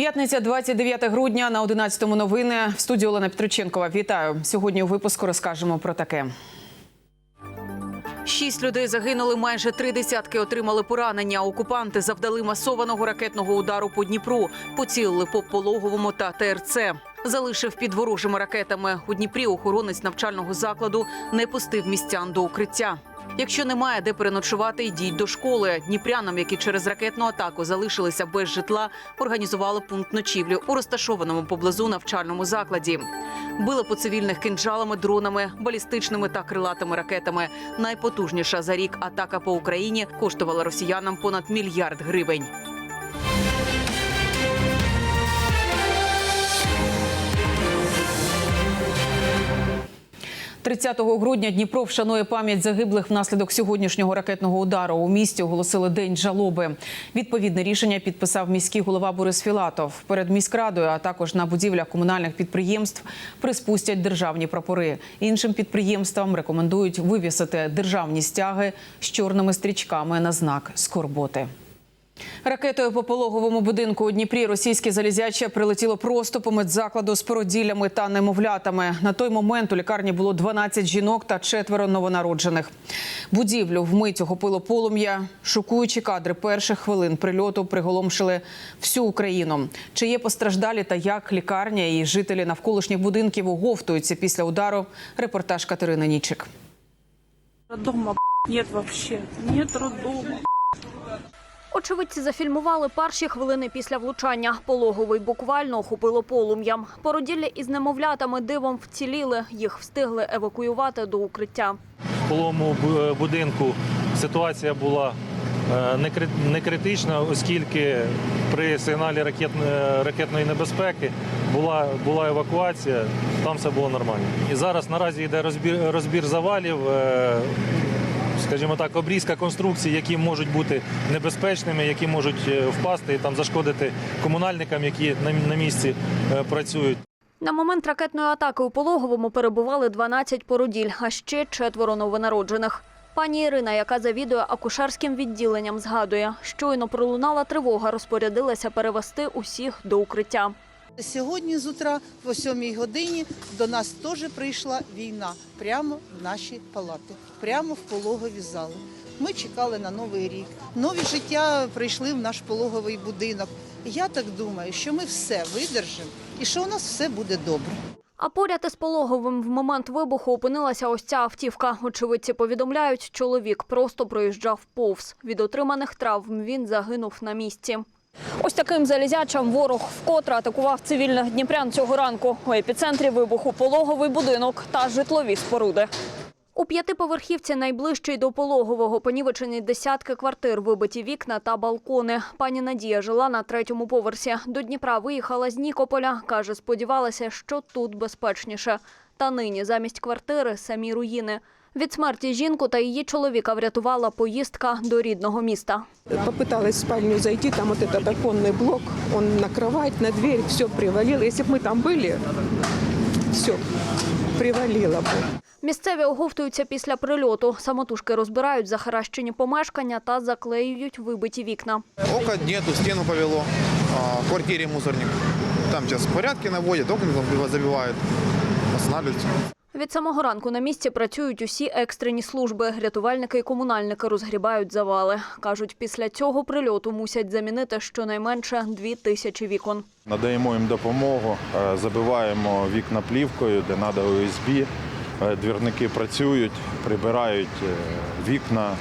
П'ятниця, 29 грудня на 11-му новини. В студії Олена Петриченкова. Вітаю. Сьогодні у випуску розкажемо про таке. Шість людей загинули, майже три десятки отримали поранення. Окупанти завдали масованого ракетного удару по Дніпру, поцілили по пологовому та ТРЦ. Залишив під ворожими ракетами у Дніпрі. Охоронець навчального закладу не пустив містян до укриття. Якщо немає де переночувати, йдіть до школи. Дніпрянам, які через ракетну атаку залишилися без житла, організували пункт ночівлі у розташованому поблизу навчальному закладі. Били по цивільних кинджалами, дронами, балістичними та крилатими ракетами. Найпотужніша за рік атака по Україні коштувала росіянам понад мільярд гривень. 30 грудня Дніпро вшанує пам'ять загиблих внаслідок сьогоднішнього ракетного удару. У місті оголосили день жалоби. Відповідне рішення підписав міський голова Борис Філатов. Перед міськрадою, а також на будівлях комунальних підприємств приспустять державні прапори. Іншим підприємствам рекомендують вивісити державні стяги з чорними стрічками на знак скорботи. Ракетою по пологовому будинку у Дніпрі російське залізяче прилетіло просто по медзакладу з породіллями та немовлятами. На той момент у лікарні було 12 жінок та четверо новонароджених. Будівлю вмить охопило полум'я. Шокуючі кадри перших хвилин прильоту приголомшили всю Україну. Чи є постраждалі та як лікарня і жителі навколишніх будинків оговтуються після удару? Репортаж Катерини Нічик. Роддома нет вообще. Нет роддома. Очевидці зафільмували перші хвилини після влучання. Пологовий буквально охопило полум'ям. Породілля із немовлятами дивом вціліли. Їх встигли евакуювати до укриття. В половому бу- будинку ситуація була е, не кри- критична, оскільки при сигналі ракет, е, ракетної небезпеки була, була евакуація, там все було нормально. І зараз наразі йде розбір, розбір завалів, е, скажімо так, обрізка конструкцій, які можуть бути небезпечними, які можуть е, впасти і там зашкодити комунальникам, які на, місці е, працюють. На момент ракетної атаки у пологовому перебували 12 породіль, а ще четверо новонароджених. Пані Ірина, яка завідує акушерським відділенням, згадує, щойно пролунала тривога, розпорядилася перевести усіх до укриття. Сьогодні з утра, о 7 годині, до нас теж прийшла війна прямо в наші палати, прямо в пологові зали. Ми чекали на новий рік. Нові життя прийшли в наш пологовий будинок. Я так думаю, що ми все видержимо і що у нас все буде добре. А поряд із пологовим в момент вибуху опинилася ось ця автівка. Очевидці повідомляють, чоловік просто проїжджав повз. Від отриманих травм він загинув на місці. Ось таким залізячим ворог вкотре атакував цивільних дніпрян цього ранку. У епіцентрі вибуху пологовий будинок та житлові споруди. У п'ятиповерхівці найближчий до пологового понівечені десятки квартир, вибиті вікна та балкони. Пані Надія жила на третьому поверсі. До Дніпра виїхала з Нікополя. Каже, сподівалася, що тут безпечніше. Та нині замість квартири самі руїни. Від смерті жінку та її чоловіка врятувала поїздка до рідного міста. Попыталась в спальню зайти, там вот этот оконный блок, он на кровать, на дверь, все привалило. Если бы мы там были, все привалило бы. Місцеві оговтуються після прильоту. Самотужки розбирають захаращені помешкання та заклеюють вибиті вікна. Окон нету, стену повело. А, В квартире мусорник. Там сейчас порядки наводят, окна там забивают. Останавливаются. Від самого ранку на місці працюють усі екстрені служби. Рятувальники і комунальники розгрібають завали. Кажуть, після цього прильоту мусять замінити щонайменше дві тисячі вікон. Надаємо їм допомогу, е, забиваємо вікна плівкою, де треба ОСБ. Е, Двірники працюють, прибирають е, вікна,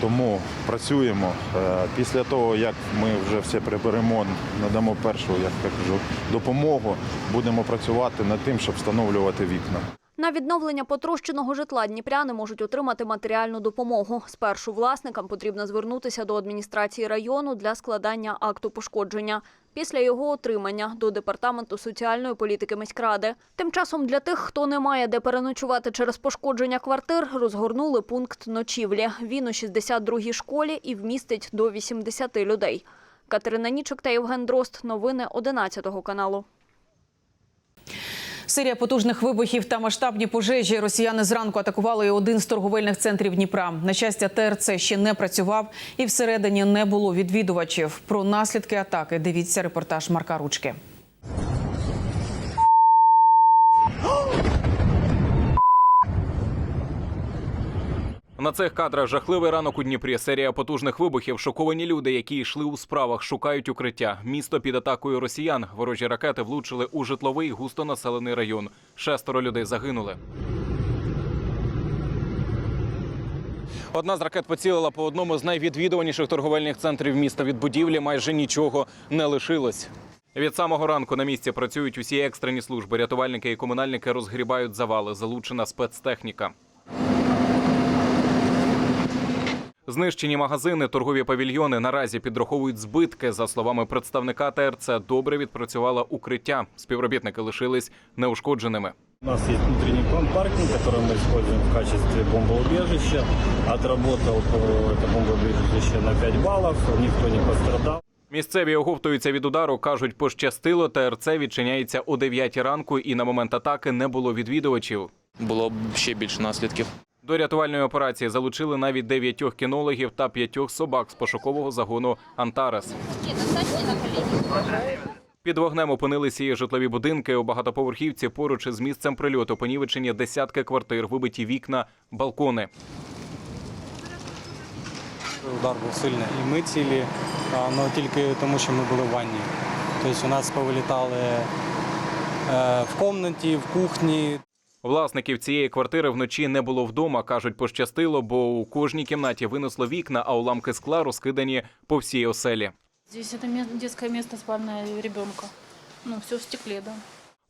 тому працюємо. Е, Після того, як ми вже все приберемо, надамо першу, як кажу, допомогу, будемо працювати над тим, щоб встановлювати вікна. На відновлення потрощеного житла дніпряни можуть отримати матеріальну допомогу. Спершу власникам потрібно звернутися до адміністрації району для складання акту пошкодження. Після його отримання до департаменту соціальної політики міськради. Тим часом для тих, хто не має де переночувати через пошкодження квартир, розгорнули пункт ночівлі. Він у 62-й школі і вмістить до 80 людей. Катерина Нічок та Євген Дрозд. Новини 11 каналу. Серія потужних вибухів та масштабні пожежі. Росіяни зранку атакували один з торговельних центрів Дніпра. На щастя, ТРЦ ще не працював і всередині не було відвідувачів. Про наслідки атаки дивіться репортаж Марка Ручки. На цих кадрах жахливий ранок у Дніпрі. Серія потужних вибухів. Шоковані люди, які йшли у справах, шукають укриття. Місто під атакою росіян. Ворожі ракети влучили у житловий густонаселений район. Шестеро людей загинули. Одна з ракет поцілила по одному з найвідвідуваніших торговельних центрів міста. Від будівлі майже нічого не лишилось. Від самого ранку на місці працюють усі екстрені служби. Рятувальники і комунальники розгрібають завали. Залучена спецтехніка. Знищені магазини, торгові павільйони наразі підраховують збитки. За словами представника ТРЦ, добре відпрацювало укриття. Співробітники лишились неушкодженими. У нас есть внутренний паркинг, который мы используем в качестве бомбоубежища. Отработал э, это бомбоубежище на 5 баллов, никто не пострадал. Місцеві оговтуються від удару. кажуть, пощастило. ТРЦ відчиняється о 9 ранку, і на момент атаки не було відвідувачів. було б ще більше наслідків. До рятувальної операції залучили навіть дев'ятьох кінологів та п'ятьох собак з пошукового загону Антарес. Під вогнем опинилися і житлові будинки у багатоповерхівці поруч із місцем прильоту. Понівечені десятки квартир, вибиті вікна, балкони. Удар був сильний. І ми цілі, але тільки тому, що ми були в ванні. Тобто у нас повилітали е, в кімнаті, в кухні. Власників цієї квартири вночі не було вдома. кажуть, пощастило, бо у кожній кімнаті винесло вікна, а уламки скла розкидані по всій оселі. Здесь это детское место спальное ребенка. Ну, все в стекле, да.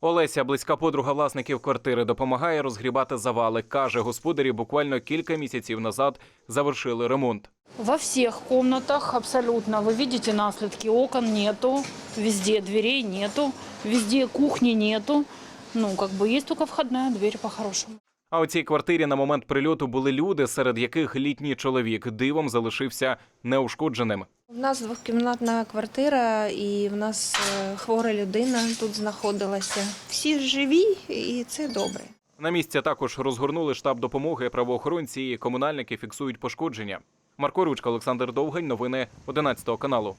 Олеся, близька подруга власників квартири, допомагає розгрібати завали. Каже, господарі буквально кілька місяців назад завершили ремонт. Во всех комнатах абсолютно. Вы видите наследки. Окон нету, везде дверей нету, везде кухни нету. Ну, как бы есть только входная дверь по-хорошему. А у цій квартирі на момент прильоту були люди, серед яких літній чоловік дивом залишився неушкодженим. У нас двохкімнатна квартира, і в нас е, хвора людина тут знаходилася. Всі живі, і це добре. На місці також розгорнули штаб допомоги. Правоохоронці і комунальники фіксують пошкодження. Марко Ручка, Олександр Довгань. Новини 11 каналу.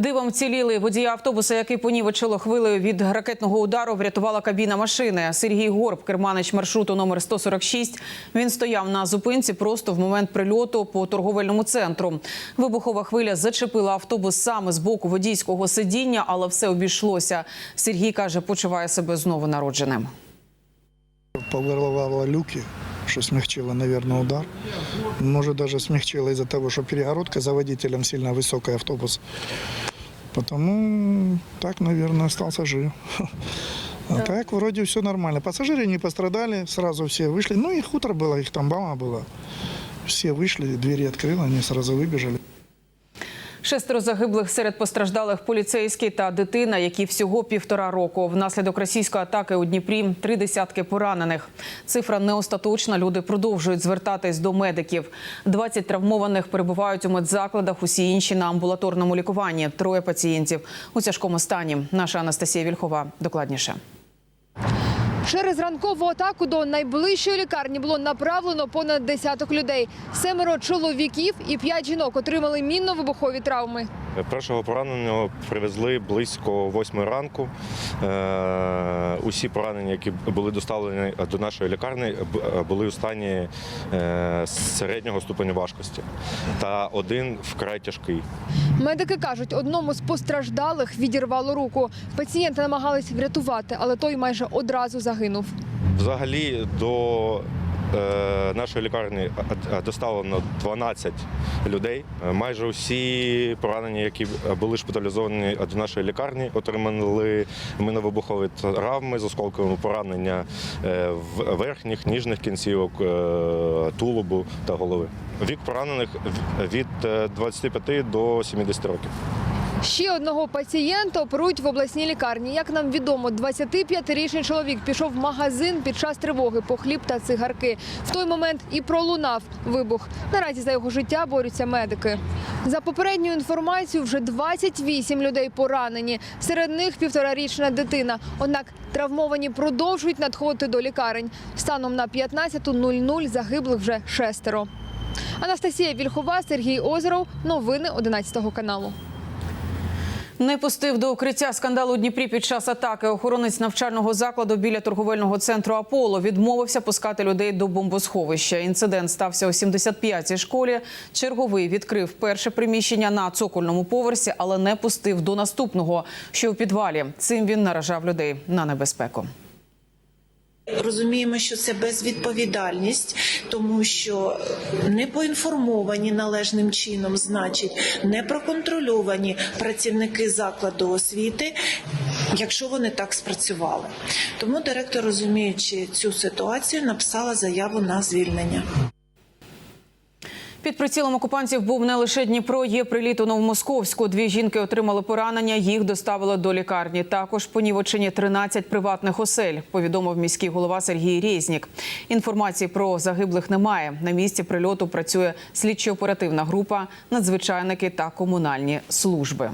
Дивом ціліли водія автобуса, який понівечило хвилею від ракетного удару, врятувала кабіна машини. Сергій Горб, керманич маршруту номер 146. Він стояв на зупинці просто в момент прильоту по торговельному центру. Вибухова хвиля зачепила автобус саме з боку водійського сидіння, але все обійшлося. Сергій каже, почуває себе знову народженим. Повырывало люки, что смягчило, наверное, удар. Может, даже смягчило из-за того, что перегородка за водителем сильно высокий автобус. Потому так, наверное, остался жив. А так, вроде все нормально. Пассажиры не пострадали, сразу все вышли. Ну, их утро было, их там мама была. Все вышли, двери открыла, они сразу выбежали. Шестеро загиблих серед постраждалих поліцейський та дитина, які всього півтора року. Внаслідок російської атаки у Дніпрі три десятки поранених. Цифра не остаточна. Люди продовжують звертатись до медиків. 20 травмованих перебувають у медзакладах. Усі інші на амбулаторному лікуванні. Троє пацієнтів у тяжкому стані. Наша Анастасія Вільхова докладніше. Через ранкову атаку до найближчої лікарні було направлено понад десяток людей. Семеро чоловіків і п'ять жінок отримали мінно-вибухові травми. Першого пораненого привезли близько восьмої ранку. Е, Усі поранені, які були доставлені до нашої лікарні, були у стані е, середнього ступеню важкості. Та один вкрай тяжкий. Медики кажуть, одному з постраждалих відірвало руку. Пацієнта намагались врятувати, але той майже одразу загинув. Взагалі до е, нашої лікарні е, доставлено 12 людей. Е, Майже усі поранені, які були шпиталізовані до нашої лікарні, отримали миновибухові травми з осколковими поранення е, верхніх, ніжних кінцівок, е, тулубу та голови. Вік поранених від е, 25 до 70 років. Ще одного пацієнта оперують в обласній лікарні. Як нам відомо, 25-річний чоловік пішов в магазин під час тривоги по хліб та цигарки. В той момент і пролунав вибух. Наразі за його життя борються медики. За попередньою інформацією, вже 28 людей поранені. Серед них півторарічна дитина. Однак травмовані продовжують надходити до лікарень. Станом на 15.00 загиблих вже шестеро. Анастасія Вільхова, Сергій Озеров. Новини 11 каналу. Не пустив до укриття скандал у Дніпрі під час атаки. Охоронець навчального закладу біля торговельного центру Аполло відмовився пускати людей до бомбосховища. Інцидент стався у 75-й школі. Черговий відкрив перше приміщення на цокольному поверсі, але не пустив до наступного, що у підвалі. Цим він наражав людей на небезпеку. Розуміємо, що це безвідповідальність, тому що не поінформовані належним чином, значить, не проконтрольовані працівники закладу освіти, якщо вони так спрацювали. Тому директор, розуміючи цю ситуацію, написала заяву на звільнення. Під прицілом окупантів був не лише Дніпро, є приліт у Новомосковську. Дві жінки отримали поранення, їх доставили до лікарні. Також понівочені 13 приватних осель, повідомив міський голова Сергій Резнік. Інформації про загиблих немає. На місці прильоту працює слідчо-оперативна група, надзвичайники та комунальні служби.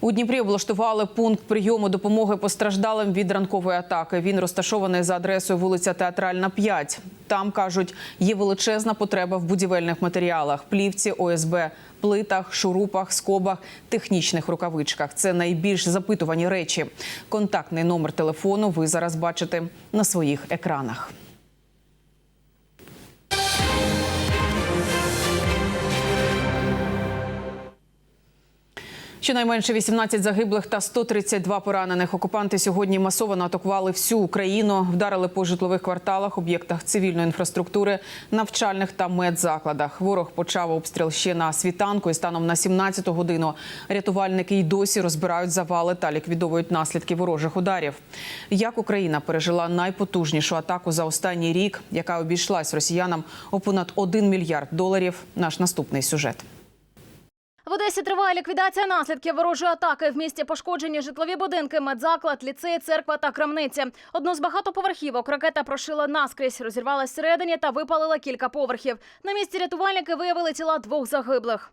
У Дніпрі облаштували пункт прийому допомоги постраждалим від ранкової атаки. Він розташований за адресою вулиця Театральна, 5. Там кажуть, є величезна потреба в будівельних матеріалах: плівці, ОСБ, плитах, шурупах, скобах, технічних рукавичках. Це найбільш запитувані речі. Контактний номер телефону ви зараз бачите на своїх екранах. Щонайменше 18 загиблих та 132 поранених. Окупанти сьогодні масово атакували всю Україну, вдарили по житлових кварталах, об'єктах цивільної інфраструктури, навчальних та медзакладах. Ворог почав обстріл ще на світанку і станом на 17-ту годину рятувальники й досі розбирають завали та ліквідовують наслідки ворожих ударів. Як Україна пережила найпотужнішу атаку за останній рік, яка обійшлась росіянам у понад 1 мільярд доларів. Наш наступний сюжет. Одесі триває ліквідація наслідків ворожої атаки. В місті пошкоджені житлові будинки, медзаклад, ліцей, церква та крамниці. Одну з багатоповерхівок ракета прошила наскрізь, розірвалась всередині та випалила кілька поверхів. На місці рятувальники виявили тіла двох загиблих.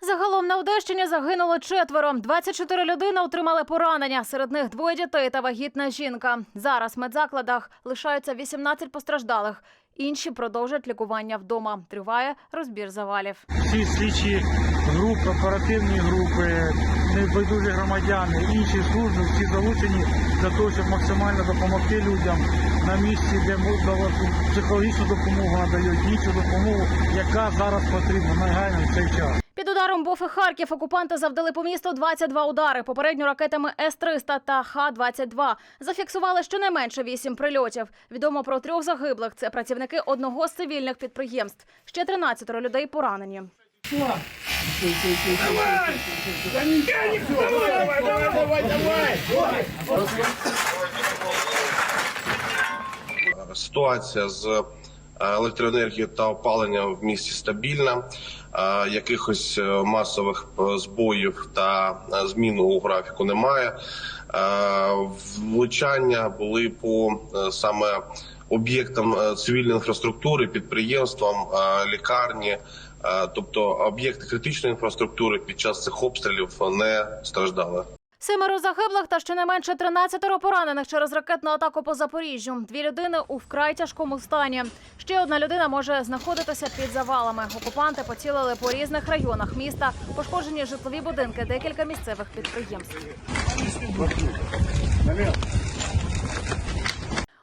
Загалом на Одещині загинуло четверо. 24 людини отримали поранення. Серед них двоє дітей та вагітна жінка. Зараз в медзакладах лишаються 18 постраждалих. Інші продовжать лікування вдома. Триває розбір завалів. Всі слідчі групи, оперативні групи, небайдужі громадяни, інші служби всі залучені для того, щоб максимально допомогти людям на місці, де психологічну допомогу надають, іншу допомогу, яка зараз потрібна нагально в цей час. Ударом був і Харків. Окупанти завдали по місту 22 удари. Попередньо ракетами С-300 та Х-22. Зафіксували щонайменше 8 прильотів. Відомо про трьох загиблих. Це працівники одного з цивільних підприємств. Ще 13 людей поранені. Ситуація з е, електроенергією та опаленням в місті стабільна. Е, Якихось е, масових збоїв та змін у графіку немає. Влучання були по саме об'єктам цивільної інфраструктури, підприємствам, лікарні. Тобто об'єкти критичної інфраструктури під час цих обстрілів не страждали. Семеро загиблих та щонайменше 13 поранених через ракетну атаку по Запоріжжю. Дві людини у вкрай тяжкому стані. Ще одна людина може знаходитися під завалами. Окупанти поцілили по різних районах міста. Пошкоджені житлові будинки, декілька місцевих підприємств.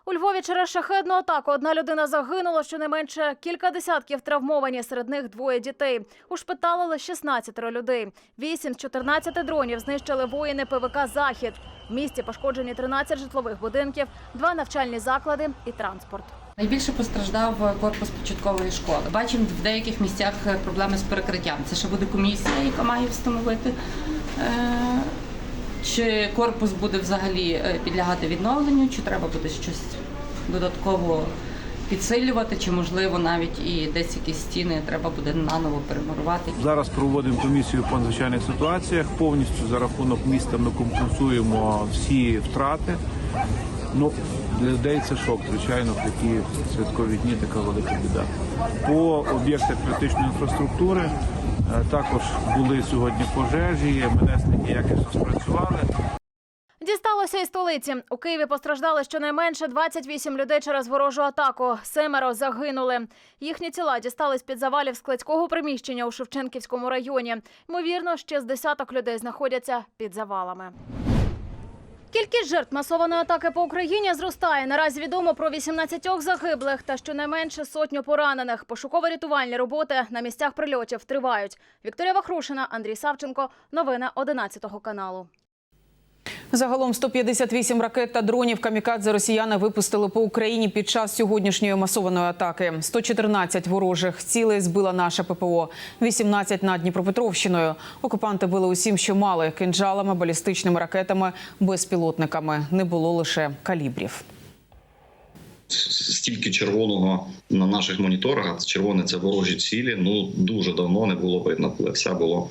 У Львові через шахедну атаку одна людина загинула, щонайменше кілька десятків травмовані, серед них двоє дітей. Ушпиталили 16 людей. Вісім з 14 дронів знищили воїни ПВК «Захід». В місті пошкоджені 13 житлових будинків, два навчальні заклади і транспорт. Найбільше постраждав корпус початкової школи. Бачимо в деяких місцях проблеми з перекриттям. Це ще буде комісія, яка має встановити, е, чи корпус буде взагалі е, підлягати відновленню, чи треба буде щось додатково підсилювати, чи можливо навіть і десь якісь стіни треба буде наново перемурувати. Зараз проводимо комісію по надзвичайних ситуаціях. Повністю за рахунок міста ми компенсуємо всі втрати. Ну, для людей це шок, звичайно, в такі святкові дні така велика біда. По об'єктах критичної інфраструктури також були сьогодні пожежі, МНСники якісно спрацювали. Дісталося і столиці. У Києві постраждали щонайменше 28 людей через ворожу атаку. Семеро загинули. Їхні тіла дістались під завалів складського приміщення у Шевченківському районі. Ймовірно, ще з десяток людей знаходяться під завалами. Кількість жертв масованої атаки по Україні зростає. Наразі відомо про 18 загиблих та щонайменше сотню поранених. Пошуково-рятувальні роботи на місцях прильотів тривають. Вікторія Вахрушина, Андрій Савченко. Новини 11 каналу. Загалом 158 ракет та дронів камікадзе росіяни випустили по Україні під час сьогоднішньої масованої атаки. 114 ворожих цілей збила наша ППО, 18 над Дніпропетровщиною. Окупанти били усім, що мали кинджалами, балістичними ракетами, безпілотниками. Не було лише калібрів. стільки червоного на наших моніторах. Червоне це ворожі цілі. Ну дуже давно не було видно, коли все було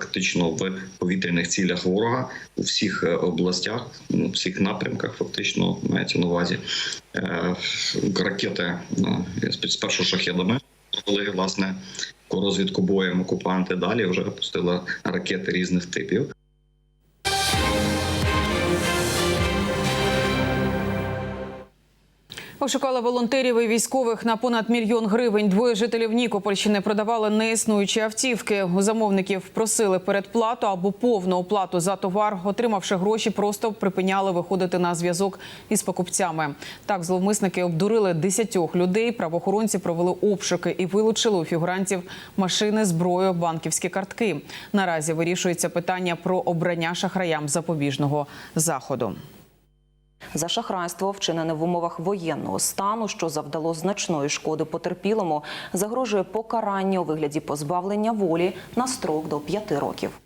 фактично в повітряних цілях ворога у всіх е, областях, у всіх напрямках. Фактично мається на увазі Е, ракети е, спершу шахедами. Коли власне по розвідку боєм окупанти далі вже пустили ракети різних типів. Ошукали волонтерів і військових на понад мільйон гривень. Двоє жителів Нікопольщини продавали неіснуючі автівки. У замовників просили передплату або повну оплату за товар. Отримавши гроші, просто припиняли виходити на зв'язок із покупцями. Так зловмисники обдурили десятьох людей. Правоохоронці провели обшуки і вилучили у фігурантів машини, зброю, банківські картки. Наразі вирішується питання про обрання шахраям запобіжного заходу. За шахрайство, вчинене в умовах воєнного стану, що завдало значної шкоди потерпілому, загрожує покарання у вигляді позбавлення волі на строк до п'яти років.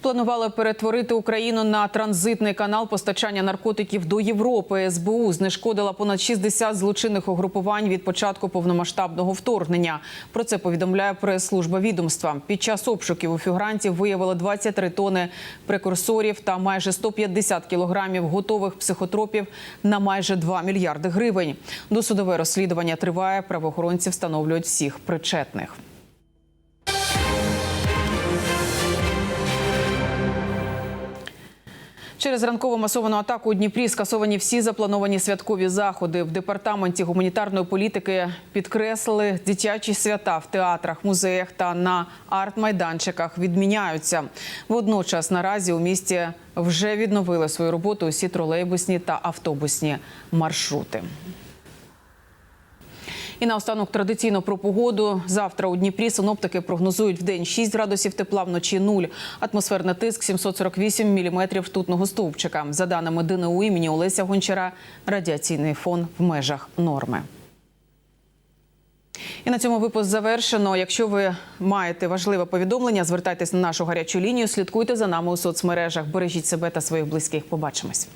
Планували перетворити Україну на транзитний канал постачання наркотиків до Європи. СБУ знешкодила понад 60 злочинних угрупувань від початку повномасштабного вторгнення. Про це повідомляє прес-служба відомства. Під час обшуків у фігурантів виявили 23 тони прекурсорів та майже 150 кілограмів готових психотропів на майже 2 мільярди гривень. Досудове розслідування триває. Правоохоронці встановлюють всіх причетних. Через ранкову масовану атаку у Дніпрі скасовані всі заплановані святкові заходи. В департаменті гуманітарної політики підкреслили, дитячі свята в театрах, музеях та на арт-майданчиках відміняються. Водночас наразі у місті вже відновили свою роботу усі тролейбусні та автобусні маршрути. І наостанок традиційно про погоду. Завтра у Дніпрі синоптики прогнозують в день 6 градусів тепла, вночі 0. Атмосферний тиск 748 міліметрів ртутного стовпчика. За даними ДНУ імені Олеся Гончара, радіаційний фон в межах норми. І на цьому випуск завершено. Якщо ви маєте важливе повідомлення, звертайтесь на нашу гарячу лінію. Слідкуйте за нами у соцмережах. Бережіть себе та своїх близьких. Побачимось.